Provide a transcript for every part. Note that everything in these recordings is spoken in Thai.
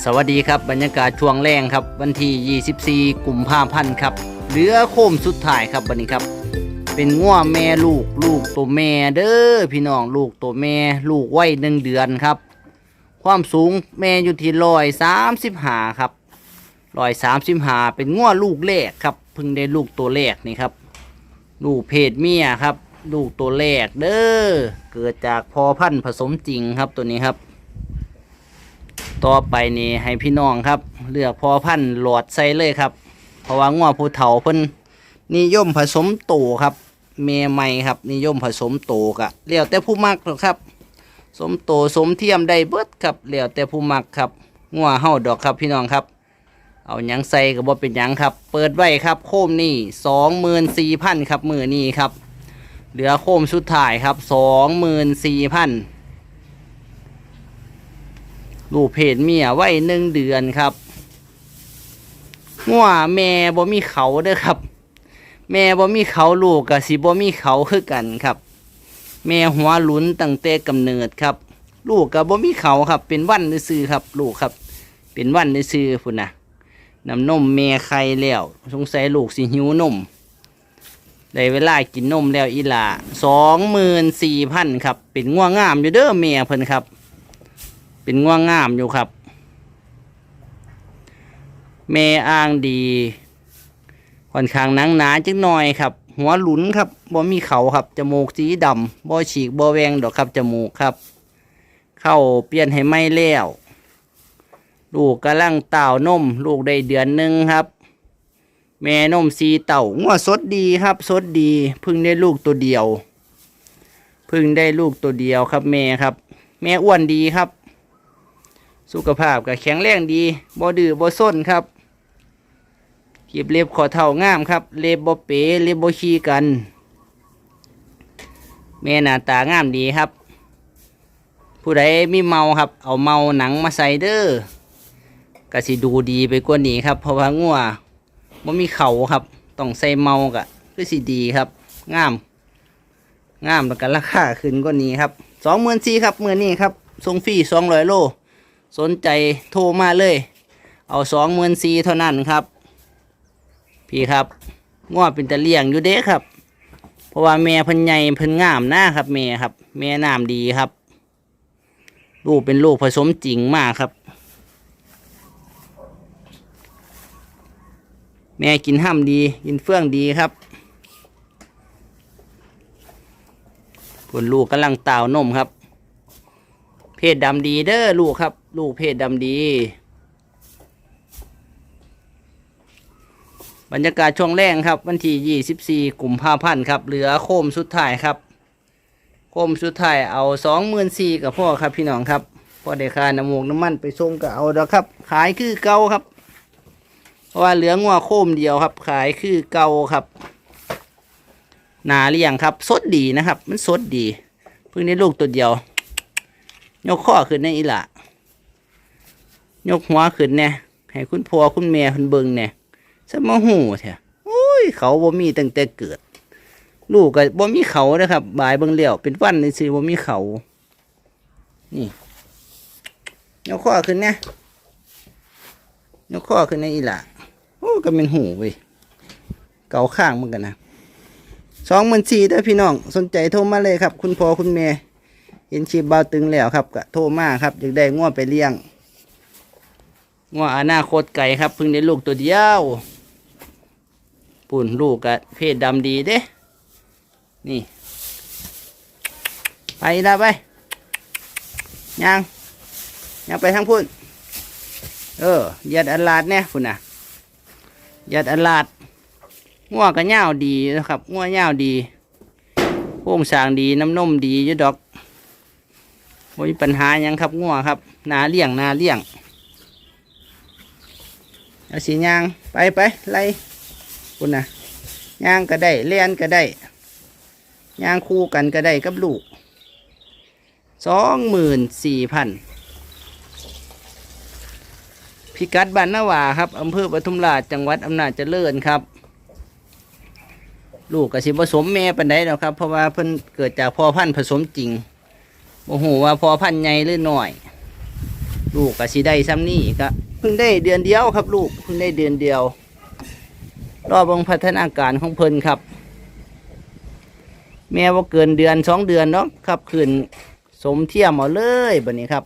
สวัสดีครับบรรยากาศช่วงแรงครับ วันที่ 24 กุมภาพันธ์ครับเหลือโคมสุดท้ายครับวันนี้ครับ เป็นง่วแม่ลูกลูกตัวแม่เด้อพี่น้องลูกตัวแม่ลูกวัยหนึ่งเดือนครับ ความสูงแม่อยู่ที่ร้อยสามสิบหาครับร้อยสามสิบหาเป็นง่วลูกแรกครับเพิ่งได้ลูกตัวแรกนี่ครับ ลูกเพศเมียครับ ลูกตัวแรกเด้อเกิดจากพอพันธุ์ผสมจริงครับตัวนี้ครับ ต่อไปนี่ให้พี่น้องครับ เลือกพอพันธุ์หลอดใส่เลยครับ เพราะว่างัวผู้เฒ่าเพิ่นนิยมผสมโตครับเมใหม่ครับ นิยมผสมโตกะเลี้ยวแต่ผู้มักครับ สมโตสมเทียมได้เบิดครับเลี้ยวแต่ผู้มักครับงัวเฮาดอกครับพี่น้องครับ เอาหยังใส่ก็บ่เป็นหยังครับ เปิดไว้ครับ โคมนี่สองหมื่นสี่พันครับมือนี้ครับ เหลือโคมสุดท้ายครับสองหมื่นสี่พัน ลูกเพศเมียไว้หนึ่งเดือนครับงัวแม่บ่มีเขาเด้อครับ แม่บ่มีเขาลูกกับสิบ่มีเขาคือกันครับ แม่หัวหลุนตั้งแต่กำเนิดครับ ลูกกับบ่มีเขาครับ เป็นวันซื่อครับ ลูกครับ เป็นวันซื่อพุ่นนะน้ำนมแม่ไข่แล้วสงสัยลูกสิหิวนมได้เวลากินนมแล้วอีหลาสองหมื่นสี่พันครับ เป็นง่วงงามอยู่เด้อแม่เพิ่นครับ เป็นง่วงงามอยู่ครับ แม่อ้างดีค่อนข้างหนังหนาจังหน่อยครับ หัวหลุนครับบ่มีเขาครับจมูกสีดำบ่ฉีกบ่แวงดอกครับจมูกครับ เข้าเปลี่ยนให้ไม่แล้วลูกกำลังเต่านมลูกได้เดือนหนึ่งครับ แม่นมสีเต่างัวสดดีครับสดดีพิ่งได้ลูกตัวเดียวพิ่งได้ลูกตัวเดียวครับแม่ครับ แม่อ้วนดีครับ สุขภาพก็แข็งแรงดีบ่ดื้อบ่ส้นครับเกีบเล็บขอเท่างามครับ เล็บบ่เป๋เล็บบ่ขี้กัน แม่หน้าตางามดีครับ ผู้ใดมีเมาครับ เอาเมาหนังมาใส่เด้อก็สิดูดีไปกว่านี้ครับ เพราะว่างัวบ่มีเขาครับ ต้องใส่เมากะคือสิดีครับ งาม งามแล้วก็ราคาขึ้นกว่านี้ครับสองหมื่นสี่ครับเมื่อนี้ครับส่งฟรีสองร้อยโล สนใจโทรมาเลย เอาสองหมื่นสี่เท่านั้นครับ พี่ครับง้อเป็นตะเลี่ยงอยู่เด้ครับ เพราะว่าแม่พิ่นใหญ่พิ่นงามนะครับแม่ครับ แม่น้ำดีครับ ลูกเป็นลูกผสมจริงมากครับ แม่กินห้ามดี กินเฟื่องดีครับผลลูกกำลังเต่านมครับ ศดำดีเด้อลูกครับ ลูกเพศดำดี บรรยากาศช่วงแรกครับ วันที่ 24กลุ่มภาพันธ์ครับ เหลือโคมสุดท้ายครับ โคมสุดท้ายเอา24,000กับพ่อครับพี่น้องครับพ่อได้ค่าน้ำมูกน้ำมันไปส่งก็เอาดอกครับ ขายคือเก่าครับ เพราะว่าเหลืองัวโคมเดียวครับ ขายคือเก่าครับหนาเลี้ยงครับ สดดีนะครับ มันสดดี เพิ่งได้ลูกตัวเดียว ยกข้อขึ้นในอีหละยกหัวขึ้นเนี่ยให้คุณพ่อคุณแม่คุณเบิงเนี่ยสมหูเถอะโอ้ย เขาบ่มีตั้งแต่เกิด ลูกก็บ่มีเขานะครับบายเบิ่งแล้วเป็นวันนี่สิบ่มีเขา นี่ยกข้อขึ้นเนี่ยยกข้อขึ้นในอีหละโอ้ก็เป็นหูเว้ยเกาข้างเหมือนกันนะสองหมื่นสี่เด้อพี่น้อง สนใจโทรมาเลยครับ คุณพ่อคุณแม่ เห็นชีพเบาตึงแล้วครับก็โทรมาครับอยากได้ง้วไปเลี้ยงง้วอนาคตไก่ครับเพิ่งได้ลูกตัวเดียวปุ่นลูกกะเพศดำดีเด้ นี่ ไปละไปยังยังไปทางพุ่น เออยัดอันลาดเนี่ยพุ่นน่ะยัดอันลาดง้วก็เง่าดีนะครับง้วเง่าดีโค้งสางดีน้ำนมดีอยุดอก บ่มีปัญหายังครับงัวครับนาเลี้ยงนาเลี้ยงเอาสียางไปไปไล่คุณนะยางก็ได้เลียนก็ได้ยางคู่กันก็ได้กับลูกสองหมื่นสี่พันพิกัดบ้านนาวาครับอำเภอปทุมราชจังหวัดอำนาจเจริญครับ ลูกกับสิผสมแม่ปันไดแล้วครับ เพราะว่าเพิ่นเกิดจากพ่อพันธุ์ผสมจริง โอ้โหว่าพอพันใหญ่หรือหน่อย ลูกก็สิได้ซ้ำนี่ก็เพิ่งได้เดือนเดียวครับ ลูกเพิ่งได้เดือนเดียว รอเบงพัฒนาการของเพิ่นครับ แม่ว่าเกินเดือนสองเดือนเนาะครับคืนสมเทียมเอาเลยแบบนี้ครับ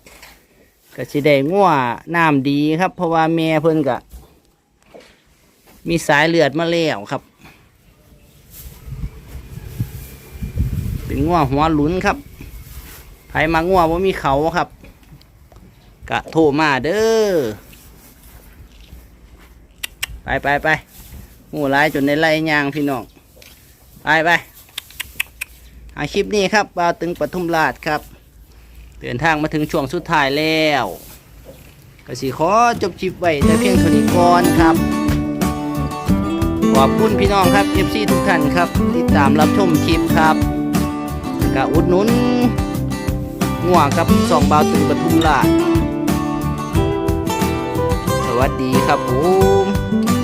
ก็สิได้งัวน้ำดีครับ เพราะว่าแม่เพิ่นก็มีสายเลือดมาแล้วครับ เป็นงัวหัวหลุนครับ ไผมางัวว่ามีเขาครับ กะโทรมาเด้อ ไปไปไปหูร้ายจนในไล่ยางพี่น้อง ไปไปอาคลิปนี้ครับบาวตึงปทุมราชครับ เดินทางมาถึงช่วงสุดท้ายแล้วกสิขอจบคลิปไว้แต่เพียงเท่านี้ก่อนครับ ขอบคุณพี่น้องครับ FC ทุกท่านครับ ติดตามรับชมคลิปครับกะอุดหนุน ง่วงครับสองบาวตึงปทุมราชสวัสดีครับผม